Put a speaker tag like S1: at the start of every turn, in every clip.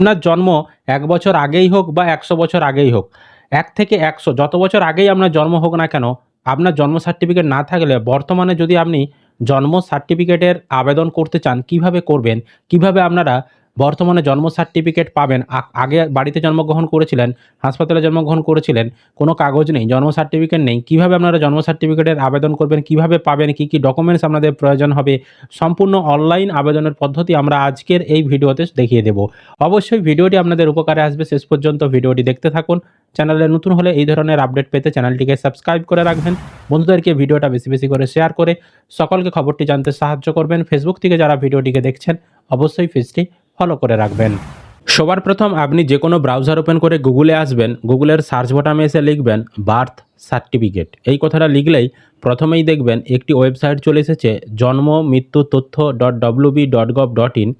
S1: আপনার জন্ম এক বছর আগেই হোক বা একশো বছর আগেই হোক, এক থেকে একশো, যত বছর আগেই আপনার জন্ম হোক না কেন, আপনার জন্ম সার্টিফিকেট না থাকলে বর্তমানে যদি আপনি জন্ম সার্টিফিকেটের আবেদন করতে চান, কীভাবে করবেন, কীভাবে আপনারা বর্তমানে জন্ম সার্টিফিকেট পাবেন। আগে বাড়িতে জন্মগ্রহণ করেছিলেন, হাসপাতালে জন্মগ্রহণ করেছিলেন, কোনো কাগজ নেই, জন্ম সার্টিফিকেট নেই। কীভাবে আপনারা জন্ম সার্টিফিকেটের আবেদন করবেন, কীভাবে পাবেন, কি কি ডকুমেন্টস আপনাদের প্রয়োজন হবে, সম্পূর্ণ অনলাইন আবেদনের পদ্ধতি আমরা আজকের এই ভিডিওতে দেখিয়ে দেব। অবশ্যই ভিডিওটি আপনাদের উপকারে আসবে। শেষ পর্যন্ত ভিডিওটি দেখতে থাকুন। চ্যানেলে নতুন হলে এই ধরনের আপডেট পেতে চ্যানেলটিকে সাবস্ক্রাইব করে রাখবেন। বন্ধুদেরকে ভিডিওটা বেশি বেশি করে শেয়ার করে সকলকে খবরটি জানতে সাহায্য করবেন। ফেসবুক থেকে যারা ভিডিওটিকে দেখছেন, অবশ্যই পেজটি ফলো করে রাখবেন। সবার প্রথম আপনি যে কোনো ব্রাউজার ওপেন করে গুগলে আসবেন গুগলের সার্চ বটামে এসে লিখবেন বার্থ সার্টিফিকেট এই কথাটা লিখলেই প্রথমেই দেখবেন একটি ওয়েবসাইট চলে এসেছে জন্ম মৃত্যু তথ্য dot WB dot gov dot in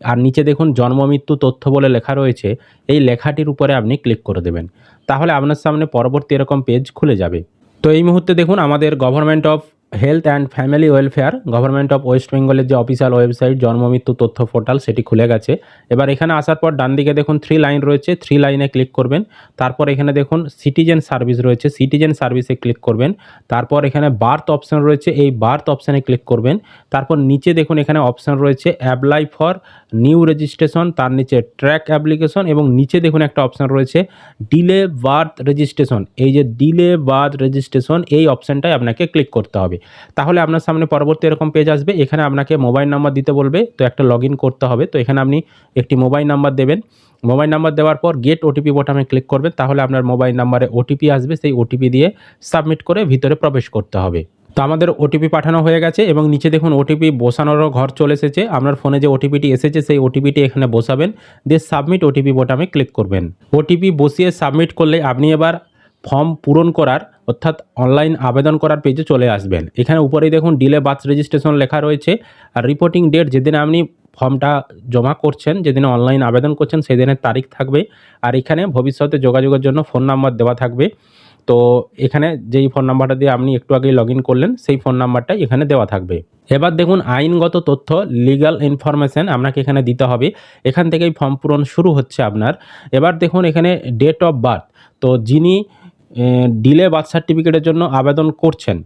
S1: আর নিচে দেখুন জন্ম মৃত্যু তথ্য বলে লেখা রয়েছে, এই লেখাটির উপরে আপনি ক্লিক করে দেবেন। তাহলে আপনার সামনে পরবর্তী এরকম পেজ খুলে যাবে। তো এই মুহূর্তে দেখুন আমাদের government of health and family welfare government of west বেঙ্গলের যে অফিসিয়াল ওয়েবসাইট জন্মমৃত্যু তথ্য পোর্টাল সেটি খুলে গেছে। এবার এখানে আসার পর ডান দিকে দেখুন থ্রি লাইন রয়েছে। থ্রি লাইনে ক্লিক করবেন। তারপর এখানে দেখুন সিটিজেন সার্ভিস রয়েছে। সিটিজেন সার্ভিসে ক্লিক করবেন। তারপর এখানে বার্থ অপশান রয়েছে। এই বার্থ অপশানে ক্লিক করবেন। তারপর নিচে দেখুন এখানে অপশান রয়েছে অ্যাপ্লাই ফর নিউ রেজিস্ট্রেশন তার নিচে ট্র্যাক অ্যাপ্লিকেশন এবং নিচে দেখুন একটা অপশন রয়েছে ডিলে বার্থ রেজিস্ট্রেশন এই যে ডিলে বার্থ রেজিস্ট্রেশন এই অপশানটায় আপনাকে ক্লিক করতে হবে। তাহলে আপনার সামনে পরবর্তী এরকম পেজ আসবে, এখানে আপনাকে মোবাইল নাম্বার দিতে বলবে, তো একটা লগ করতে হবে। তো এখানে আপনি একটি মোবাইল নাম্বার দেবেন। মোবাইল নাম্বার দেওয়ার পর গেট ওটিপি বোটামে ক্লিক করবেন, তাহলে আপনার মোবাইল নাম্বারে ওটিপি আসবে। সেই ওটিপি দিয়ে সাবমিট করে ভিতরে প্রবেশ করতে হবে। তো আমাদের ওটিপি পাঠানো হয়ে গেছে এবং নিচে দেখুন ওটিপি বসানোরও ঘর চলে এসেছে। আপনার ফোনে যে ওটিপিটি এসেছে, সেই ওটিপিটি এখানে বসাবেন। দিয়ে সাবমিট ওটিপি বোটামে ক্লিক করবেন। ওটিপি বসিয়ে সাবমিট করলে আপনি এবার ফর্ম পূরণ করার, অর্থাৎ অনলাইন আবেদন করার পেজে চলে আসবেন। এখানে উপরেই দেখুন ডিলে বার্থ রেজিস্ট্রেশন লেখা রয়েছে। আর রিপোর্টিং ডেট যেদিন আপনি ফর্মটা জমা করছেন, যেদিনে অনলাইন আবেদন করছেন সেই দিনের তারিখ থাকবে। আর এখানে ভবিষ্যতে যোগাযোগের জন্য ফোন নাম্বার দেওয়া থাকবে। তো এখানে যেই ফোন নাম্বারটা দিয়ে আপনি একটু আগেই লগ করলেন, সেই ফোন নাম্বারটাই এখানে দেওয়া থাকবে। এবার দেখুন আইনগত তথ্য লিগাল ইনফরমেশান আপনাকে এখানে দিতে হবে। এখান থেকেই ফর্ম পূরণ শুরু হচ্ছে আপনার। এবার দেখুন এখানে ডেট অফ বার্থ তো যিনি ডিলে বার্থ সার্টিফিকেটের জন্য আবেদন করছেন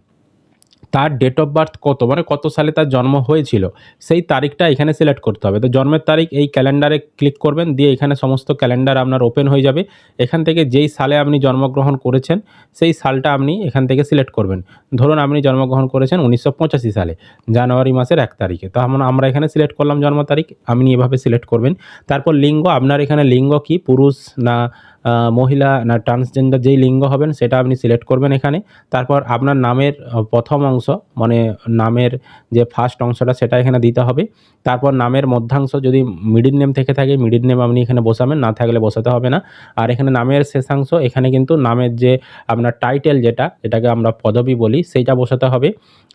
S1: তার ডেট অফ বার্থ কত? মানে কত সালে তার জন্ম হয়েছিল? সেই তারিখটা এখানে সিলেক্ট করতে হবে। তো জন্মের তারিখ এই ক্যালেন্ডারে ক্লিক করবেন, দিয়ে এখানে সমস্ত ক্যালেন্ডার আপনার ওপেন হয়ে যাবে। এখান থেকে যেই সালে আপনি জন্মগ্রহণ করেছেন, সেই সালটা আপনি এখান থেকে সিলেক্ট করবেন। ধরুন আপনি জন্মগ্রহণ করেছেন উনিশশো পঁচাশি সালে, জানুয়ারি মাসের এক তারিখে। তো আমরা এখানে সিলেক্ট করলাম জন্ম তারিখ, আপনি এভাবে সিলেক্ট করবেন। তারপর লিঙ্গ, আপনার এখানে লিঙ্গ কি? পুরুষ না মহিলা না ট্রান্সজেন্ডার যেই লিঙ্গ হবেন, সেটা আপনি সিলেক্ট করবেন এখানে। তারপর আপনার নামের প্রথম অংশ মানে নামের যে ফার্স্ট অংশটা, সেটা এখানে দিতে হবে। তারপর নামের মধ্যাংশ যদি মিডিল নেম থেকে থাকে মিডিল নেম আপনি এখানে বসাবেন, না থাকলে বসাতে হবে না। আর এখানে নামের শেষাংশ, এখানে কিন্তু নামের যে আপনার টাইটেল যেটা, এটাকে আমরা পদবি বলি, সেইটা বসাতে হবে।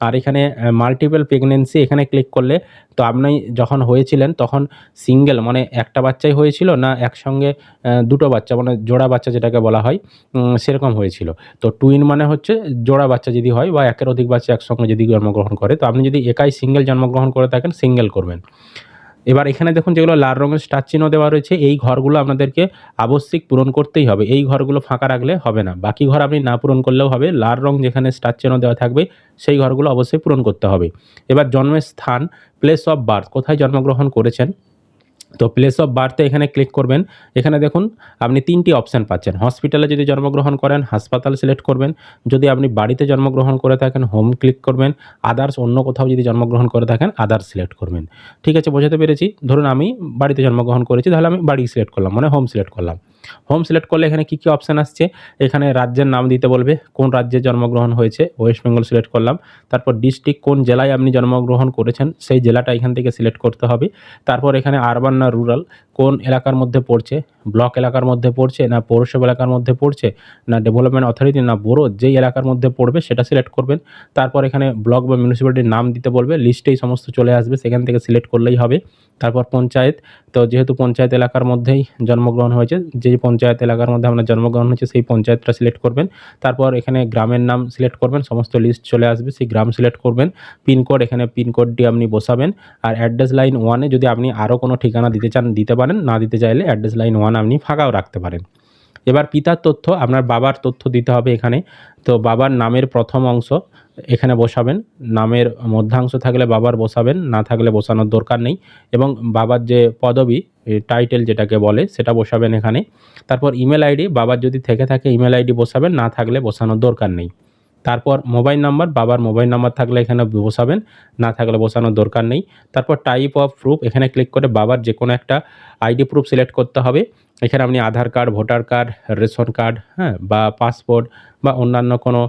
S1: আর এখানে মাল্টিপল প্রেগনেন্সি এখানে ক্লিক করলে তো আপনি যখন হয়েছিলেন, তখন সিঙ্গেল মানে একটা বাচ্চাই হয়েছিল না একসঙ্গে দুটো বাচ্চা মানে জোড়া বাচ্চা যেটাকে বলা হয় সেরকম হয়েছিল। তো টুইন মানে হচ্ছে জোড়া বাচ্চা যদি হয় বা একের অধিক বাচ্চা একসঙ্গে যদি জন্মগ্রহণ করে, তো আপনি যদি একাই সিঙ্গেল জন্মগ্রহণ করে থাকেন সিঙ্গেল করবেন। এবার এখানে দেখুন যেগুলো লাল রঙের স্টার চিহ্ন দেওয়া রয়েছে, এই ঘরগুলো আপনাদেরকে আবশ্যিক পূরণ করতেই হবে। এই ঘরগুলো ফাঁকা রাখলে হবে না। বাকি ঘর আপনি না পূরণ করলেও হবে। লাল রং যেখানে স্টার চিহ্ন দেওয়া থাকবে, সেই ঘরগুলো অবশ্যই পূরণ করতে হবে। এবার জন্মের স্থান প্লেস অফ বার্থ কোথায় জন্মগ্রহণ করেছেন তো প্লেস অফ বার্থে এখানে ক্লিক করবেন। এখানে দেখুন, আপনি তিনটি অপশান পাচ্ছেন। হসপিটালে যদি জন্মগ্রহণ করেন, হাসপাতাল সিলেক্ট করবেন। যদি আপনি বাড়িতে জন্মগ্রহণ করে থাকেন হোম ক্লিক করবেন। আদার্স অন্য কোথাও যদি জন্মগ্রহণ করে থাকেন আদার্স সিলেক্ট করবেন। ঠিক আছে, বোঝাতে পেরেছি? ধরুন আমি বাড়িতে জন্মগ্রহণ করেছি, তাহলে আমি বাড়ি সিলেক্ট করলাম মানে হোম সিলেক্ট করলাম। হোম সিলেক্ট করলে এখানে কী কী অপশান আসছে? এখানে রাজ্যের নাম দিতে বলবে, কোন রাজ্যে জন্মগ্রহণ হয়েছে ওয়েস্ট বেঙ্গল সিলেক্ট করলাম। তারপর ডিস্ট্রিক্ট কোন জেলায় আপনি জন্মগ্রহণ করেছেন, সেই জেলাটা এখান থেকে সিলেক্ট করতে হবে। তারপর এখানে আরবান না রুরাল কোন এলাকার মধ্যে পড়ছে ব্লক এলাকার মধ্যে পড়ছে, না পৌরসভা এলাকার মধ্যে পড়ছে, না ডেভেলপমেন্ট অথরিটি না বোরো যেই এলাকার মধ্যে পড়বে সেটা সিলেক্ট করবেন। তারপর এখানে ব্লক বা মিউনিসিপ্যালিটির নাম দিতে বলবে লিস্টেই সমস্ত চলে আসবে, সেখান থেকে সিলেক্ট করলেই হবে। তারপর পঞ্চায়েত, তো যেহেতু পঞ্চায়েত এলাকার মধ্যেই জন্মগ্রহণ হয়েছে, যে পঞ্চায়েত এলাকার মধ্যে আপনার জন্মগ্রহণ হয়েছে, সেই পঞ্চায়েতটা সিলেক্ট করবেন। তারপর এখানে গ্রামের নাম সিলেক্ট করবেন, সমস্ত লিস্ট চলে আসবে, সেই গ্রাম সিলেক্ট করবেন। পিনকোড এখানে পিনকোডটি আপনি বসাবেন। আর অ্যাড্রেস লাইন ওয়ানে যদি আপনি আরও কোনো ঠিকানা দিতে চান, দিতে পারেন, না দিতে চাইলে অ্যাড্রেস লাইন ওয়ান আপনি ফাঁকাও রাখতে পারেন। এবার পিতার তথ্য, আপনার বাবার তথ্য দিতে হবে এখানে। তো বাবার নামের প্রথম অংশ এখানে বসাবেন। নামের মধ্যাংশ থাকলে বাবার বসাবেন, না থাকলে বসানোর দরকার নেই। এবং বাবার যে পদবি টাইটেল যেটাকে বলে, সেটা বসাবেন এখানে। তারপর ইমেল আইডি বাবার যদি থেকে থাকে ইমেল আইডি বসাবেন, না থাকলে বসানোর দরকার নেই। তারপর মোবাইল নাম্বার, বাবার মোবাইল নাম্বার থাকলে এখানে বসাবেন, না থাকলে বসানোর দরকার নেই। তারপর টাইপ অফ প্রুফ এখানে ক্লিক করে বাবার যে কোনো একটা আইডি প্রুফ সিলেক্ট করতে হবে। এখানে আপনি Aadhaar card voter card ration card হ্যাঁ বা পাসপোর্ট বা অন্যান্য কোনো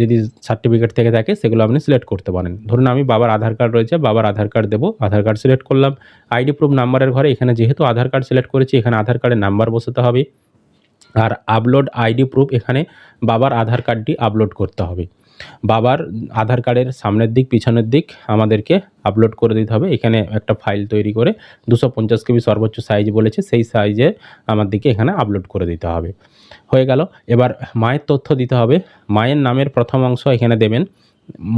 S1: যদি সার্টিফিকেট থেকে থাকে, সেগুলো আপনি সিলেক্ট করতে পারেন। ধরুন আমি বাবার আধার কার্ড রয়েছে, বাবার আধার কার্ড দেবো, আধার কার্ড সিলেক্ট করলাম। আইডি প্রুফ নাম্বারের ঘরে এখানে যেহেতু আধার কার্ড সিলেক্ট করেছি, এখানে আধার কার্ডের নাম্বার বসাতে হবে। আর আপলোড আইডি প্রুফ এখানে বাবার আধার কার্ডটি আপলোড করতে হবে। বাবার আধার কার্ডের সামনের দিক, পিছনের দিক আমাদেরকে আপলোড করে দিতে হবে। এখানে একটা ফাইল তৈরি করে দুশো পঞ্চাশ কেবি সর্বোচ্চ সাইজ বলেছে, সেই সাইজে আমাদেরকে এখানে আপলোড করে দিতে হবে। হয়ে গেল। এবার মায়ের তথ্য দিতে হবে। মায়ের নামের প্রথম অংশ এখানে দেবেন।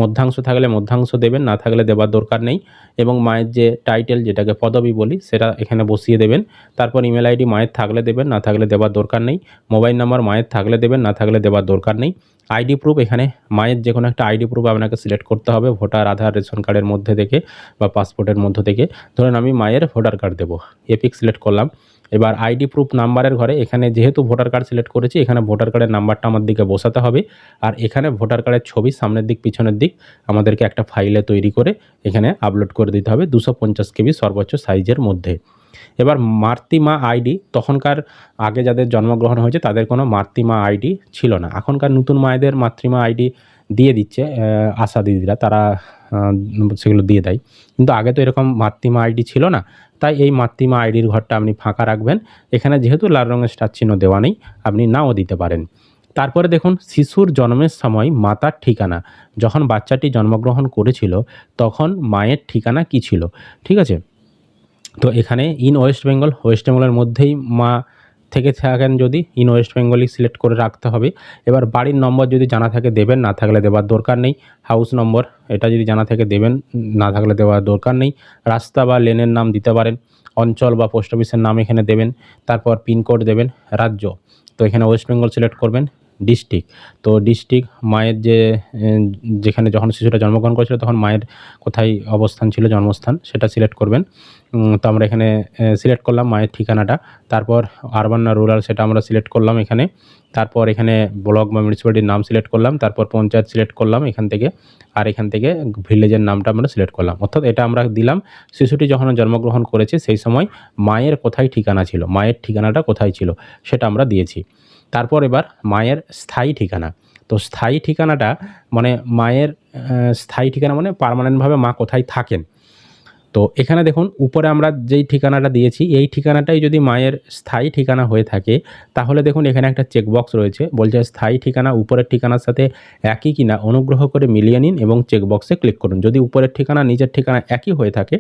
S1: মধ্যাংশ থাকলে মধ্যাংশ দেবেন, না থাকলে দেওয়ার দরকার নেই। এবং মায়ের যে টাইটেল যেটাকে পদবি বলি, সেটা এখানে বসিয়ে দেবেন। তারপর ইমেল আইডি মায়ের থাকলে দেবেন, না থাকলে দেওয়ার দরকার নেই। মোবাইল নাম্বার মায়ের থাকলে দেবেন, না থাকলে দেওয়ার দরকার নেই। আইডি প্রুফ এখানে, মায়ের যে কোনো একটা আইডি প্রুফ আপনাকে সিলেক্ট করতে হবে ভোটার আধার রেশন কার্ডের মধ্যে থেকে বা পাসপোর্টের মধ্য থেকে। ধরুন আমি মায়ের ভোটার কার্ড দেবো এপিক সিলেক্ট করলাম। এবার আইডি প্রুফ নাম্বারের ঘরে এখানে যেহেতু ভোটার কার্ড সিলেক্ট করেছি, এখানে ভোটার কার্ডের নাম্বারটা আমার দিকে বসাতে হবে। আর এখানে ভোটার কার্ডের ছবি সামনের দিক, পিছনের দিক আমাদেরকে একটা ফাইলে তৈরি করে এখানে আপলোড করে দিতে হবে দুশো পঞ্চাশ কেবি সর্বোচ্চ সাইজের মধ্যে। এবার মাতৃমা আইডি, তখনকার আগে যাদের জন্মগ্রহণ হয়েছে তাদের কোনো মাতৃমা আইডি ছিল না। এখনকার নতুন মায়েদের মাতৃমা আইডি দিয়ে দিচ্ছে আশা দিদিরা, তারা সেগুলো দিয়ে দেয়। কিন্তু আগে তো এরকম মাতৃমা আইডি ছিল না, তাই এই মাতৃমা আইডির ঘরটা আপনি ফাঁকা রাখবেন। এখানে যেহেতু লাল রঙের স্টার চিহ্ন দেওয়া নেই, আপনি নাও দিতে পারেন। তারপরে দেখুন, শিশুর জন্মের সময় মাতার ঠিকানা। যখন বাচ্চাটি জন্মগ্রহণ করেছিল, তখন মায়ের ঠিকানা কি ছিল? ঠিক আছে? তো এখানে ইন ওয়েস্ট বেঙ্গল ওয়েস্ট বেঙ্গলের মধ্যেই মা থেকে থাকেন যদি ইন ওয়েস্ট বেঙ্গলই সিলেক্ট করে রাখতে হবে। এবার বাড়ির নম্বর যদি জানা থাকে দেবেন, না থাকলে দেওয়ার দরকার নেই। হাউস নম্বর এটা যদি জানা থাকে দেবেন, না থাকলে দেওয়ার দরকার নেই। রাস্তা বা লেনের নাম দিতে পারেন, অঞ্চল বা পোস্ট অফিসের নাম এখানে দেবেন, তারপর পিনকোড দেবেন, রাজ্য। তো এখানে ওয়েস্ট বেঙ্গল সিলেক্ট করবেন ডিস্ট্রিক্ট। তো ডিস্ট্রিক্ট মায়ের যে যেখানে যখন শিশুটা জন্মগ্রহণ করেছিল তখন মায়ের কোথায় অবস্থান ছিল, জন্মস্থান সেটা সিলেক্ট করবেন। তো আমরা এখানে সিলেক্ট করলাম মায়ের ঠিকানাটা। তারপর আরবান না রুরাল সেটা আমরা সিলেক্ট করলাম এখানে। তারপর এখানে ব্লক বা মিউনিসিপ্যালিটির নাম সিলেক্ট করলাম। তারপর পঞ্চায়েত সিলেক্ট করলাম এখান থেকে। আর এখান থেকে ভিলেজের নামটা আমরা সিলেক্ট করলাম। অর্থাৎ এটা আমরা দিলাম, শিশুটি যখন জন্মগ্রহণ করেছে সেই সময় মায়ের কোথায় ঠিকানা ছিল, মায়ের ঠিকানাটা কোথায় ছিল সেটা আমরা দিয়েছি। তারপর এবার মায়ের স্থায়ী ঠিকানা। তো স্থায়ী ঠিকানাটা মানে মায়ের স্থায়ী ঠিকানা মানে পার্মানেন্টভাবে মা কোথায় থাকেন। তো এখানে দেখুন, উপরে আমরা যেই ঠিকানাটা দিয়েছি, এই ঠিকানাটাই যদি মায়ের স্থায়ী ঠিকানা হয়ে থাকে, তাহলে দেখুন এখানে একটা চেকবক্স রয়েছে। বলছে স্থায়ী ঠিকানা, উপরের ঠিকানার সাথে একই কিনা, অনুগ্রহ করে মিলিয়ে নিন এবং চেকবক্সে ক্লিক করুন। যদি উপরের ঠিকানা নিজের ঠিকানা একই হয়ে থাকে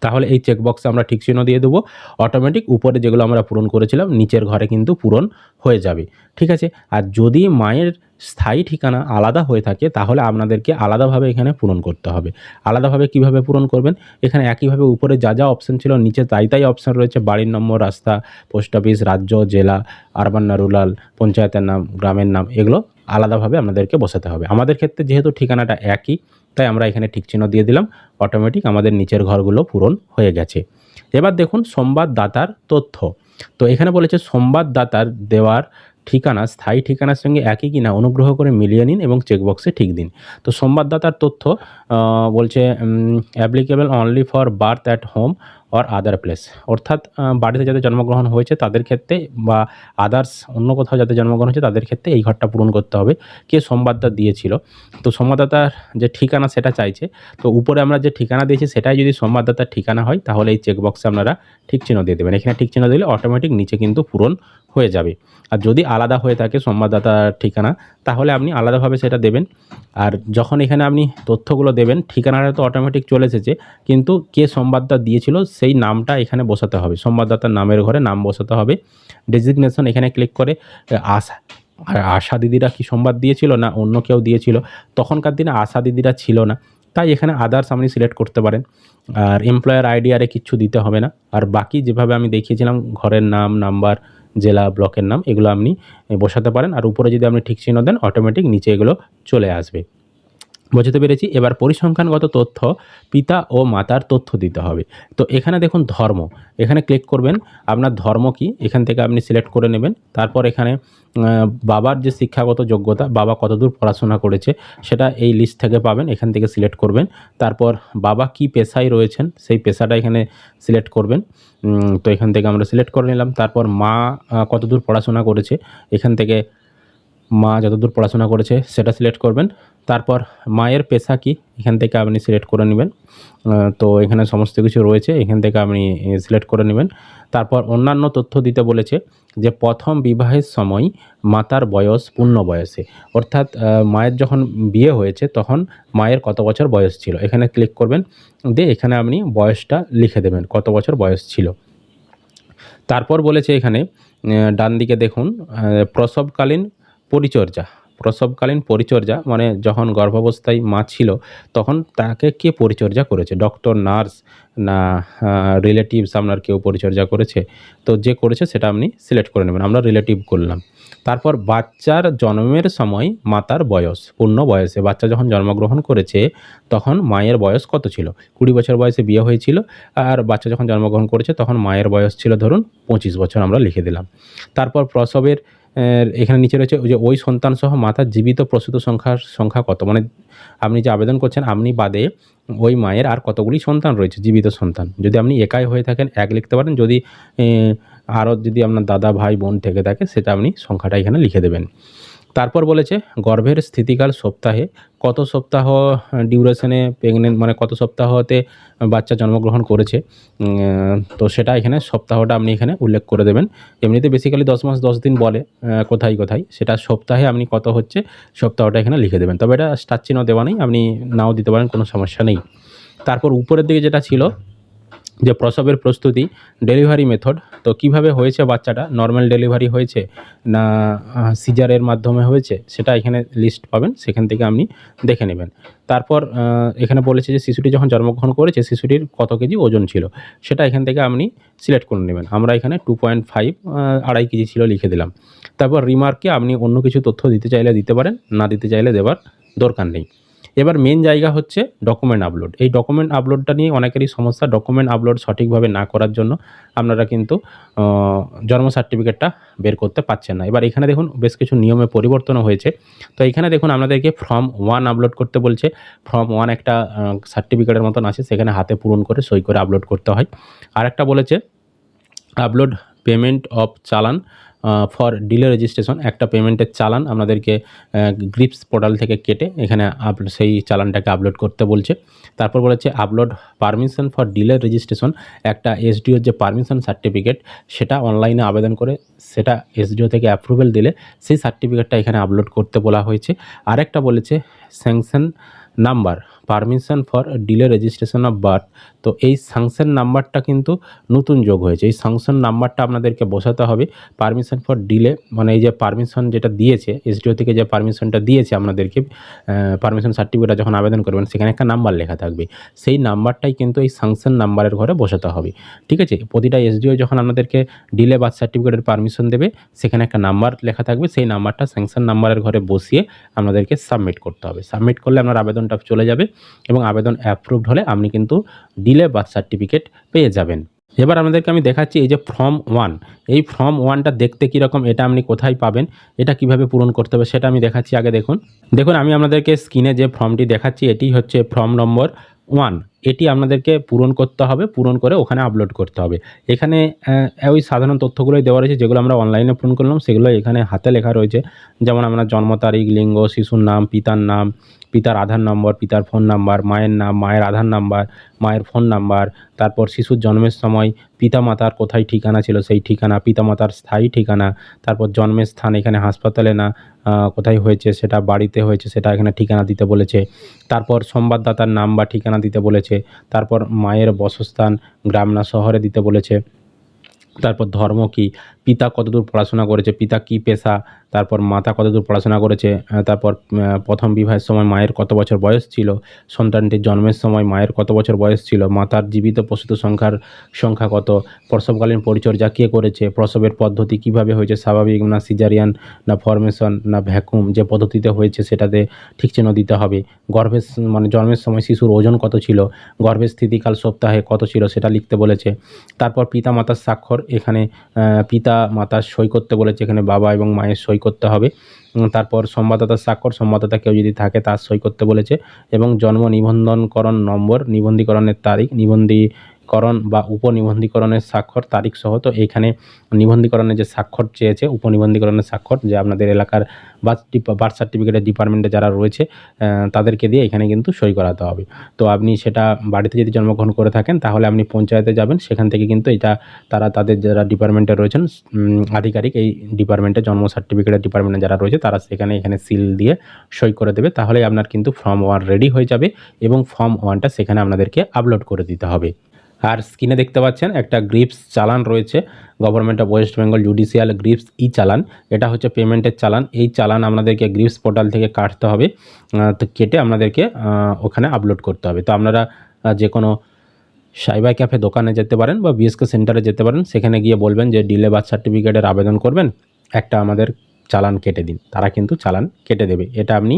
S1: তাহলে এই চেকবক্সে আমরা ঠিক চিহ্ন দিয়ে দেবো। অটোমেটিক উপরে যেগুলো আমরা পূরণ করেছিলাম, নিচের ঘরে কিন্তু পূরণ হয়ে যাবে। ঠিক আছে? আর যদি মায়ের স্থায়ী ঠিকানা আলাদা হয়ে থাকে, তাহলে আপনাদেরকে আলাদাভাবে এখানে পূরণ করতে হবে। আলাদাভাবে কীভাবে পূরণ করবেন? এখানে একইভাবে উপরে যা যা অপশান ছিল, নিচে তাই তাই অপশান রয়েছে। বাড়ির নম্বর, রাস্তা পোস্ট অফিস রাজ্য, জেলা, আরবান রুরাল পঞ্চায়েতের নাম, গ্রামের নাম, এগুলো আলাদাভাবে আপনাদেরকে বসাতে হবে। আমাদের ক্ষেত্রে যেহেতু ঠিকানাটা একই, তাই আমরা এখানে ঠিক চিহ্ন দিয়ে দিলাম। অটোমেটিক আমাদের নিচের ঘরগুলো পূরণ হয়ে গেছে। এবার দেখুন সংবাদদাতার তথ্য। তো এখানে বলেছে সংবাদদাতার দেওয়ার ঠিকানা স্থায়ী ঠিকানার সঙ্গে একই কিনা অনুগ্রহ করে মিলিয়ে নিন এবং চেকবক্সে ঠিক দিন। তো সংবাদদাতার তথ্য বলছে applicable only for birth at home or other place অর্থাৎ বাড়িতে যাদের জন্মগ্রহণ হয়েছে তাদের ক্ষেত্রে বা আদার্স অন্য কোথাও যাদের জন্মগ্রহণ হয়েছে তাদের ক্ষেত্রে এই ঘরটা পূরণ করতে হবে। কে সংবাদদাতা দিয়েছিল? তো সংবাদদাতার যে ঠিকানা সেটা চাইছে। তো উপরে আমরা যে ঠিকানা দিয়েছি সেটাই যদি সংবাদদাতার ঠিকানা হয় তাহলে এই চেকবক্সে আপনারা ঠিক চিহ্ন দিয়ে দেবেন। এখানে ঠিক চিহ্ন দিলে অটোমেটিক নিচে কিন্তু পূরণ হয়ে যাবে। আর যদি আলাদা হয়ে থাকে সংবাদদাতার ঠিকানা, তাহলে আপনি আলাদাভাবে সেটা দেবেন। আর যখন এখানে আপনি তথ্যগুলো দেবেন, ঠিকানাটা তো অটোমেটিক চলে এসেছে, কিন্তু কে সংবাদদাতা দিয়েছিল সেই নামটা এখানে বসাতে হবে। সংবাদদাতার নামের ঘরে নাম বসাতে হবে। ডেজিগনেশন এখানে ক্লিক করে আশা, আর আশা দিদিরা কি সংবাদ দিয়েছিল না অন্য কেউ দিয়েছিল? তখনকার দিনে আশা দিদিরা ছিল না। তাই এখানে আদার্স আপনি সিলেক্ট করতে পারেন। আর এমপ্লয়ার আইডি আরে কিচ্ছু দিতে হবে না। আর বাকি যেভাবে আমি দেখিয়েছিলাম, ঘরের নাম নাম্বার জেলা, ব্লকের নাম, এগুলো আপনি বসাতে পারেন। আর উপরে যদি আপনি ঠিক চিহ্ন দেন অটোমেটিক নিচে এগুলো চলে আসবে। বোঝাতে পেরেছি। এবার পরিসংখ্যানগত তথ্য পিতা ও মাতার তথ্য দিতে হবে। তো এখানে দেখুন ধর্ম। এখানে ক্লিক করবেন, আপনার ধর্ম কি? এখান থেকে আপনি সিলেক্ট করে নেবেন। তারপর এখানে বাবার যে শিক্ষাগত যোগ্যতা, বাবা কতদূর পড়াশোনা করেছে, সেটা এই লিস্ট থেকে পাবেন। এখান থেকে সিলেক্ট করবেন। তারপর বাবা কি পেশায় রয়েছেন, সেই পেশাটা এখানে সিলেক্ট করবেন। তো এখান থেকে আমরা সিলেক্ট করে নিলাম। তারপর মা কতদূর পড়াশোনা করেছে, এখান থেকে মা যতদূর পড়াশোনা করেছে সেটা সিলেক্ট করবেন। তারপর মায়ের পেশা কি? এখান থেকে আপনি সিলেক্ট করে নেবেন। তো এখানে সমস্ত কিছু রয়েছে, এখান থেকে আপনি সিলেক্ট করে নেবেন। তারপর অন্যান্য তথ্য দিতে বলেছে যে প্রথম বিবাহের সময় মাতার বয়স পূর্ণ বয়সে। অর্থাৎ মায়ের যখন বিয়ে হয়েছে তখন মায়ের কত বছর বয়স ছিল? এখানে ক্লিক করবেন, দিয়ে এখানে আপনি বয়সটা লিখে দেবেন, কত বছর বয়স ছিল। তারপর বলেছে এখানে ডান দিকে দেখুন প্রসবকালীন পরিচর্যা, প্রসবকালীন পরিচর্যা মানে যখন গর্ভাবস্থায় মা ছিল, তখন তাকে কে পরিচর্যা করেছে? ডক্টর নার্স না রিলেটিভস আপনার কেউ পরিচর্যা করেছে? তো যে করেছে সেটা আপনি সিলেক্ট করে নেবেন, আমরা রিলেটিভ করলাম। তারপর বাচ্চার জন্মের সময় মাতার বয়স, পূর্ণ বয়সে। বাচ্চা যখন জন্মগ্রহণ করেছে, তখন মায়ের বয়স কত ছিল? কুড়ি বছর বয়সে বিয়ে হয়েছিল, আর বাচ্চা যখন জন্মগ্রহণ করেছে, তখন মায়ের বয়স ছিল ধরুন পঁচিশ বছর আমরা লিখে দিলাম। তারপর প্রসবের এখানে নিচে রয়েছে যে ওই সন্তান সহ মাতার জীবিত প্রসূত সংখ্যার সংখ্যা কত? মানে আপনি যে আবেদন করছেন, আপনি বাদে ওই মায়ের আর কতগুলি সন্তান রয়েছে, জীবিত সন্তান? যদি আপনি একাই হয়ে থাকেন, এক লিখতে পারেন, যদি আরও যদি আপনার দাদা, ভাই, বোন থেকে থাকে, সেটা আপনি সংখ্যাটা এখানে লিখে দেবেন। তারপর বলেছে, গর্ভের স্থিতিকাল সপ্তাহে কত সপ্তাহ ডিউরেশনে প্রেগনেন্ট মানে কত সপ্তাহতে বাচ্চা জন্মগ্রহণ করেছে। তো সেটা এখানে সপ্তাহটা আপনি এখানে উল্লেখ করে দেবেন। এমনিতে বেসিক্যালি দশ মাস, দশ দিন বলে কোথায় কোথায়, সেটা সপ্তাহে আপনি কত হচ্ছে সপ্তাহটা এখানে লিখে দেবেন। তবে এটা স্টার চিহ্ন দেওয়া নেই, আপনি নাও দিতে পারেন, কোনো সমস্যা নেই। তারপর উপরের দিকে যেটা ছিল যে প্রসবের প্রস্তুতি ডেলিভারি মেথড, তো কীভাবে হয়েছে বাচ্চাটা, নর্মাল ডেলিভারি হয়েছে না সিজারের মাধ্যমে হয়েছে, সেটা এখানে লিস্ট পাবেন, সেখান থেকে আপনি দেখে নেবেন। তারপর এখানে বলেছে যে শিশুটি যখন জন্মগ্রহণ করেছে, শিশুটির কত কেজি ওজন ছিল, সেটা এখান থেকে আপনি সিলেক্ট করে নেবেন। আমরা এখানে টু পয়েন্ট ফাইভ আড়াই কেজি ছিল লিখে দিলাম। তারপর রিমার্কে আপনি অন্য কিছু তথ্য দিতে চাইলে দিতে পারেন, না দিতে চাইলে দেবার দরকার নেই। এবার মেন জায়গা হচ্ছে ডকুমেন্ট আপলোড এই ডকুমেন্ট আপলোডটা নিয়ে অনেকেরই সমস্যা ডকুমেন্ট আপলোড সঠিকভাবে না করার জন্য আপনারা কিন্তু জন্ম সার্টিফিকেটটা বের করতে পারছেন না। এবার এখানে দেখুন, বেশ কিছু নিয়মে পরিবর্তনও হয়েছে। তো এখানে দেখুন আপনাদেরকে ফর্ম ওয়ান আপলোড করতে বলছে। ফর্ম ওয়ান একটা সার্টিফিকেটের মতন আছে, সেখানে হাতে পূরণ করে, সই করে আপলোড করতে হয়। আরেকটা বলেছে upload payment of challan for delay registration একটা পেমেন্টের চালান আপনাদেরকে গ্রিপস পোর্টাল থেকে কেটে এখানে আপ- সেই চালানটাকে আপলোড করতে বলছে। তারপর বলেছে upload permission for delay registration একটা এসডিওর যে পারমিশন সার্টিফিকেট সেটা অনলাইনে আবেদন করে সেটা এসডিও থেকে অ্যাপ্রুভেল দিলে সেই সার্টিফিকেটটা এখানে আপলোড করতে বলা হয়েছে। আরেকটা বলেছে sanction number permission for delay registration of birth তো এই সাংশন নাম্বারটা কিন্তু নতুন যোগ হয়েছে। এই সাংশন নাম্বারটা আপনাদেরকে বসাতে হবে। পারমিশন ফর ডিলে মানে এই যে পারমিশন যেটা দিয়েছে এসডিও থেকে যে পারমিশনটা দিয়েছে আপনাদেরকে পারমিশন সার্টিফিকেট যখন আবেদন করবেন, সেখানে একটা নাম্বার লেখা থাকবে। সেই নাম্বারটাই কিন্তু এই সাংশন নাম্বারের ঘরে বসাতে হবে। ঠিক আছে? প্রতিটা এসডিও যখন আপনাদেরকে ডিলে বার্থ সার্টিফিকেটের পারমিশন দেবে, সেখানে একটা নাম্বার লেখা থাকবে। সেই নাম্বারটা স্যাংশন নাম্বারের ঘরে বসিয়ে আপনাদেরকে সাবমিট করতে হবে। সাবমিট করলে আপনার আবেদনটা চলে যাবে। এবং আবেদন অ্যাপ্রুভড হলে আপনি কিন্তু ডিলে বার্থ সার্টিফিকেট পেয়ে যাবেন। এবার আমাদেরকে আমি দেখাচ্ছি এই যে ফর্ম ওয়ান এই ফর্ম ওয়ানটা দেখতে কীরকম, এটা আপনি কোথায় পাবেন, এটা কীভাবে পূরণ করতে হবে সেটা আমি দেখাচ্ছি আগে দেখুন। দেখুন, আমি আপনাদেরকে স্ক্রিনে যে ফর্মটি দেখাচ্ছি, এটি হচ্ছে ফর্ম নম্বর ওয়ান এটি আপনাদেরকে পূরণ করতে হবে, পূরণ করে ওখানে আপলোড করতে হবে। এখানে ওই সাধারণ তথ্যগুলোই দেওয়া রয়েছে, যেগুলো আমরা অনলাইনে পূরণ করলাম সেগুলো এখানে হাতে লেখা রয়েছে। যেমন আপনার জন্ম তারিখ, লিঙ্গ, শিশুর নাম, পিতার নাম, পিতার আধার নম্বর পিতার ফোন নাম্বার মায়ের নাম, মায়ের আধার নাম্বার মায়ের ফোন নাম্বার তারপর শিশুর জন্মের সময় পিতামাতার কোথায় ঠিকানা ছিল সেই ঠিকানা, পিতামাতার স্থায়ী ঠিকানা, তারপর জন্মের স্থান এখানে হাসপাতালে না কোথায় হয়েছে, সেটা বাড়িতে হয়েছে, সেটা এখানে ঠিকানা দিতে বলেছে। তারপর সংবাদদাতার নাম বা ঠিকানা দিতে বলেছে। তারপর মায়ের বসস্থান গ্রাম না শহরে দিতে বলেছে। তারপর ধর্ম কী? পিতা কতদূর পড়াশোনা করেছে, পিতা কী পেশা, তারপর মাতা কতদূর পড়াশোনা করেছে তারপর প্রথম বিবাহের সময় মায়ের কত বছর বয়স ছিল, সন্তানটির জন্মের সময় মায়ের কত বছর বয়স ছিল, মাতার জীবিত প্রসূত সংখ্যার সংখ্যা কত, প্রসবকালীন পরিচর্যা কে করেছে, প্রসবের পদ্ধতি কীভাবে হয়েছে, স্বাভাবিক না সিজারিয়ান না ফরমেশন না ভ্যাকুম যে পদ্ধতিতে হয়েছে সেটাতে ঠিক চিহ্ন দিতে হবে, গর্ভের মানে জন্মের সময় শিশুর ওজন কত ছিল, গর্ভের স্থিতিকাল সপ্তাহে কত ছিল সেটা লিখতে বলেছে, তারপর পিতা মাতার স্বাক্ষর এখানে পিতা মাতার সই করতে বলেছে, এখানে বাবা এবং মায়ের সই করতে হবে। তারপর সংবাদদাতার স্বাক্ষর, সংবাদদাতা কেউ যদি থাকে তার সই করতে বলেছে এবং জন্ম নিবন্ধনকরণ নম্বর, নিবন্ধীকরণের তারিখ নিবন্ধীকরণ বা উপনিবন্ধীকরণের স্বাক্ষর তারিখ সহ, তো এইখানে নিবন্ধীকরণের যে স্বাক্ষর চেয়েছে, উপনিবন্ধীকরণের স্বাক্ষর যে আপনাদের এলাকার বার্থ বার্থ সার্টিফিকেটের ডিপার্টমেন্টে যারা রয়েছে তাদেরকে দিয়ে এখানে কিন্তু সই করাতে হবে। তো আপনি সেটা বাড়িতে যদি জন্মগ্রহণ করে থাকেন, তাহলে আপনি পঞ্চায়েতে যাবেন, সেখান থেকে কিন্তু এটা তারা, তাদের যারা ডিপার্টমেন্টে রয়েছেন আধিকারিক এই ডিপার্টমেন্টে জন্ম সার্টিফিকেটের ডিপার্টমেন্টে যারা রয়েছে, তারা সেখানে এখানে সিল দিয়ে সই করে দেবে। তাহলে আপনার কিন্তু ফর্ম ওয়ান রেডি হয়ে যাবে এবং ফর্ম ওয়ানটা সেখানে আপনাদেরকে আপলোড করে দিতে হবে। আর স্ক্রিনে দেখতে পাচ্ছেন একটা গ্রিপস চালান রয়েছে। Government of west Bengal judicial GRIPS e challan. এটা হচ্ছে পেমেন্টের চালান। এই চালান আপনাদেরকে গ্রিপস পোর্টাল থেকে কাটতে হবে তো কেটে আপনাদেরকে ওখানে আপলোড করতে হবে। তো আপনারা যে কোনো সাইবার ক্যাফে দোকানে যেতে পারেন বা বিএসকে সেন্টারে যেতে পারেন, সেখানে গিয়ে বলবেন যে ডিলে বার্থ সার্টিফিকেটের আবেদন করবেন, একটা আমাদের চালান কেটে দিন। তারা কিন্তু চালান কেটে দেবে। এটা আপনি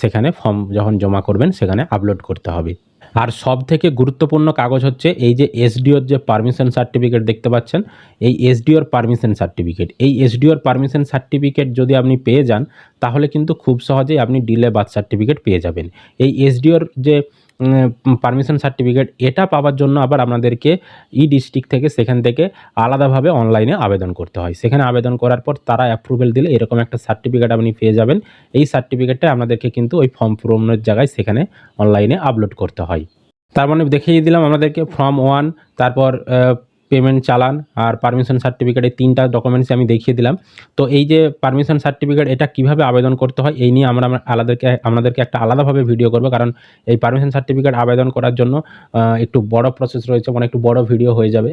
S1: সেখানে ফর্ম যখন জমা করবেন, সেখানে আপলোড করতে হবে। আর সব থেকে গুরুত্বপূর্ণ কাগজ হচ্ছে এই যে এসডিওর যে পারমিশন সার্টিফিকেট দেখতে পাচ্ছেন, এই এসডিওর পারমিশন সার্টিফিকেট। এই এসডিওর পারমিশন সার্টিফিকেট যদি আপনি পেয়ে যান, তাহলে কিন্তু খুব সহজেই আপনি ডিলে বার্থ সার্টিফিকেট পেয়ে যাবেন। এই এসডিওর যে পারমিশন সার্টিফিকেট এটা পাওয়ার জন্য আবার আপনাদেরকে ই ডিস্ট্রিক্ট থেকে সেখান থেকে আলাদাভাবে অনলাইনে আবেদন করতে হয়। সেখানে আবেদন করার পর তারা অ্যাপ্রুভেল দিলে এরকম একটা সার্টিফিকেট আপনি পেয়ে যাবেন। এই সার্টিফিকেটটা আপনাদেরকে কিন্তু ওই ফর্ম পূরণের জায়গায় সেখানে অনলাইনে আপলোড করতে হয়। তার মানে দেখিয়ে দিলাম আমাদেরকে ফর্ম ওয়ান তারপর পেমেন্ট চালান আর পারমিশন সার্টিফিকেট এই তিনটা ডকুমেন্টস আমি দেখিয়ে দিলাম। তো এই যে পারমিশন সার্টিফিকেট এটা কীভাবে আবেদন করতে হয় এই নিয়ে আমরা আলাদাকে আপনাদেরকে একটা আলাদাভাবে ভিডিও করব। কারণ এই পারমিশন সার্টিফিকেট আবেদন করার জন্য একটু বড় প্রসেস রয়েছে মানে একটু বড় ভিডিও হয়ে যাবে।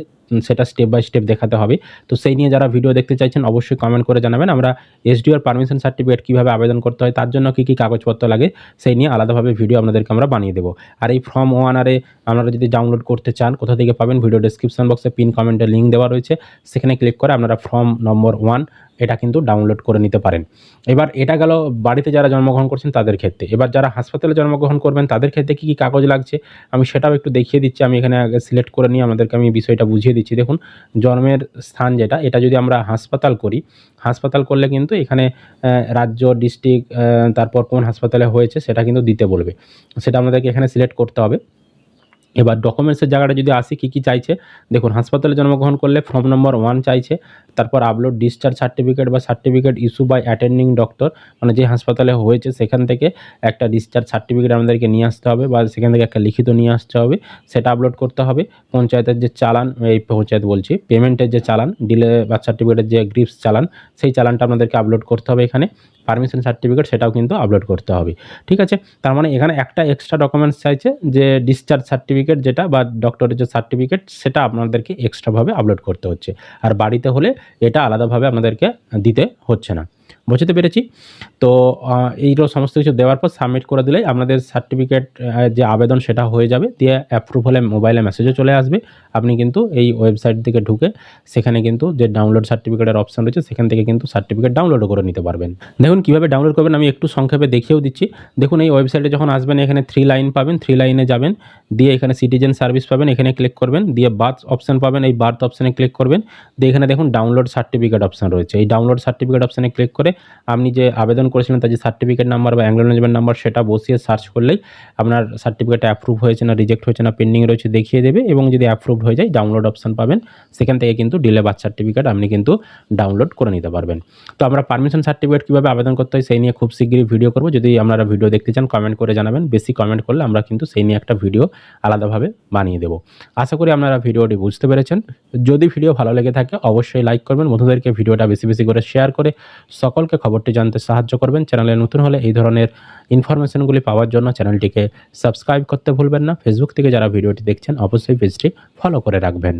S1: সেটা স্টেপ বাই স্টেপ দেখাতে হবে। তো সেই নিয়ে যারা ভিডিও দেখতে চাইছেন, অবশ্যই কমেন্ট করে জানাবেন। আমরা এসডিওর পারমিশন সার্টিফিকেট কীভাবে আবেদন করতে হয়, তার জন্য কী কী কাগজপত্র লাগে, সেই নিয়ে আলাদাভাবে ভিডিও আপনাদেরকে আমরা বানিয়ে দেবো। আর এই ফর্ম ওয়ানারে আপনারা যদি ডাউনলোড করতে চান, কোথা থেকে পাবেন ভিডিও ডিসক্রিপশন বক্সে পিন কমেন্টের লিঙ্ক দেওয়া রয়েছে। সেখানে ক্লিক করে আপনারা ফর্ম নম্বর ওয়ান এটা কিন্তু ডাউনলোড করে নিতে পারেন। এবার এটা গেল বাড়িতে যারা জন্মগ্রহণ করছেন তাদের ক্ষেত্রে। এবার যারা হাসপাতালে জন্মগ্রহণ করবেন তাদের ক্ষেত্রে কী কী কাগজ লাগছে? আমি সেটাও একটু দেখিয়ে দিচ্ছি, আমি এখানে আগে সিলেক্ট করে নিয়ে আমাদেরকে আমি বিষয়টা বুঝিয়ে দিচ্ছি। দেখুন, জন্মের স্থান যেটা, এটা যদি আমরা হাসপাতাল করি, হাসপাতাল করলে কিন্তু এখানে রাজ্য ডিস্ট্রিক্ট তারপর কোন হাসপাতালে হয়েছে সেটা কিন্তু দিতে বলবে। সেটা আমাদেরকে এখানে সিলেক্ট করতে হবে। এবার ডকুমেন্টসের জায়গাটা যদি আসি, কী কী চাইছে? দেখুন, হাসপাতালে জন্মগ্রহণ করলে ফর্ম নম্বর ওয়ান চাইছে, তারপর আপলোড ডিসচার্জ সার্টিফিকেট বা certificate issue by attending doctor মানে যে হাসপাতালে হয়েছে, সেখান থেকে একটা ডিসচার্জ সার্টিফিকেট আমাদেরকে নিয়ে আসতে হবে বা সেখান থেকে একটা লিখিত নিয়ে আসতে হবে, সেটা আপলোড করতে হবে। পঞ্চায়েতের যে চালান, এই পঞ্চায়েত বলছি পেমেন্টের যে চালান ডিলে বা সার্টিফিকেটের যে গ্রিপস চালান, সেই চালানটা আপনাদেরকে আপলোড করতে হবে এখানে। পারমিশন সার্টিফিকেট সেটাও কিন্তু আপলোড করতে হবে। ঠিক আছে? তার মানে এখানে একটা এক্সট্রা ডকুমেন্টস চাইছে যে ডিসচার্জ সার্টিফিকেট যেটা বা ডক্টরের যে সার্টিফিকেট সেটা আপনাদেরকে এক্সট্রাভাবে আপলোড করতে হচ্ছে। আর বাড়িতে হলে এটা আলাদাভাবে আপনাদেরকে দিতে হচ্ছে না। বুঝতে পেরেছি। তো এইগুলো সমস্ত কিছু দেওয়ার পর সাবমিট করে দিলেই আপনাদের সার্টিফিকেট যে আবেদন সেটা হয়ে যাবে। দিয়ে অ্যাপ্রুভ হলে মোবাইলে মেসেজও চলে আসবে। আপনি কিন্তু এই ওয়েবসাইট থেকে ঢুকে সেখানে কিন্তু যে ডাউনলোড সার্টিফিকেটের অপশন রয়েছে, সেখান থেকে কিন্তু সার্টিফিকেট ডাউনলোডও করে নিতে পারবেন। দেখুন, কীভাবে ডাউনলোড করবেন আমি একটু সংক্ষেপে দেখিয়েও দিচ্ছি। দেখুন, এই ওয়েবসাইটে যখন আসবেন, এখানে থ্রি লাইন পাবেন। থ্রি লাইনে যাবেন, দিয়ে এখানে সিটিজেন সার্ভিস পাবেন, এখানে ক্লিক করবেন, দিয়ে বার্থ অপশন পাবেন। এই বার্থ অপশানে ক্লিক করবেন। দিয়ে এখানে দেখুন ডাউনলোড সার্টিফিকেট অপশন রয়েছে। এই ডাউনলোড সার্টিফিকেট অপশানে ক্লিক করে আপনি যে আবেদন করেছিলেন তার যে সার্টিফিকেট নাম্বার বা অ্যাংলোনজমেন্ট নাম্বার সেটা বসিয়ে সার্চ করলেই আপনার সার্টিফিকেট অ্যাপ্রুভ হয়েছে না রিজেক্ট হয়েছে না পেন্ডিং রয়েছে দেখিয়ে দেবে এবং যদি অ্যাপ্রুভড হয়ে যায় ডাউনলোড অপশন পাবেন। সেখান থেকে কিন্তু ডিলে বার্থ সার্টিফিকেট আপনি কিন্তু ডাউনলোড করে নিতে পারবেন। তো আমরা পারমিশন সার্টিফিকেট কীভাবে আবেদন করতে হয় সেই নিয়ে খুব শীঘ্রই ভিডিও করব। যদি আপনারা ভিডিও দেখতে চান কমেন্ট করে জানাবেন। বেশি কমেন্ট করলে আমরা কিন্তু সেই নিয়ে একটা ভিডিও আলাদাভাবে বানিয়ে দেবো। আশা করি আপনারা ভিডিওটি বুঝতে পেরেছেন। যদি ভিডিও ভালো লেগে থাকে, অবশ্যই লাইক করবেন। বন্ধুদেরকে ভিডিওটা বেশি বেশি করে শেয়ার করে সকলকে খবরটি জানতে সাহায্য করবেন। চ্যানেলে নতুন হলে এই ধরনের ইনফরমেশনগুলি পাওয়ার জন্য চ্যানেলটিকে সাবস্ক্রাইব করতে ভুলবেন না। ফেসবুক থেকে যারা ভিডিওটি দেখছেন, অবশ্যই পেজটি ফলো করে রাখবেন।